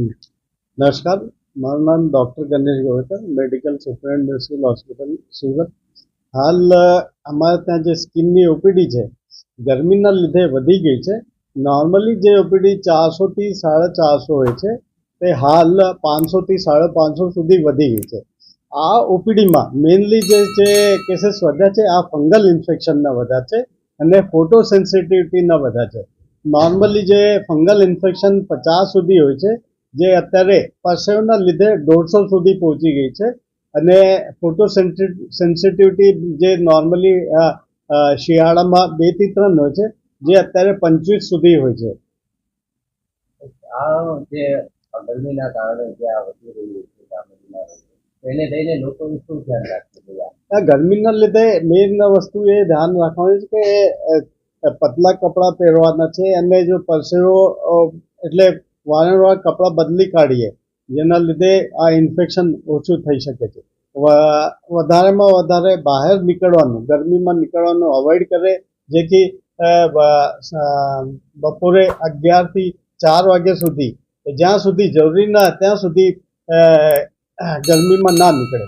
નમસ્કાર મારું નામ doctor Ganesh Govekar medical superintendent civil hospital Surat હાલ અમારે ત્યાં જે સ્કિનની ઓપીડી છે ગરમીના લીધે વધી ગઈ છે નોર્મલી જે ઓપીડી ચારસોથી સાડા ચારસો હોય છે તે હાલ પાંચસોથી સાડા પાંચસો સુધી વધી ગઈ છે આ ઓપીડીમાં મેઇનલી જે છે કેસીસ વધ્યા છે આ ફંગલ ઇન્ફેક્શનના વધ્યા છે અને ફોટો સેન્સિટિવિટીના વધ્યા છે નોર્મલી જે ફંગલ ઇન્ફેક્શન પચાસ સુધી હોય છે જે અત્યારે પરસેવના લીધે દોઢસો સુધી પહોંચી ગઈ છે. અને ફોટો સેન્સિટિવિટી જે નોર્મલી શિયાળામાં બેથી ત્રણ હોય છે જે અત્યારે પંચવીસ સુધી હોય છે. આ જે ગરમીના કારણે જે આ વધી રહ્યું છે એને લઈને લોકોએ શું ધ્યાન રાખવું આ ગરમીના લીધે મેઇન વસ્તુ એ ધ્યાન રાખવાની છે કે પતલા કપડાં પહેરવાના છે અને જો પરસેવો એટલે વારંવાર કપડાં બદલી કાઢીએ, જેના લીધે આ ઇન્ફેક્શન ઓછું થઈ શકે છે. વધારેમાં વધારે બહાર નીકળવાનું, ગરમીમાં નીકળવાનું અવોઇડ કરે, જેથી બપોરે અગિયારથી ચાર વાગ્યા સુધી, જ્યાં સુધી જરૂરી ના, ત્યાં સુધી ગરમીમાં ના નીકળે.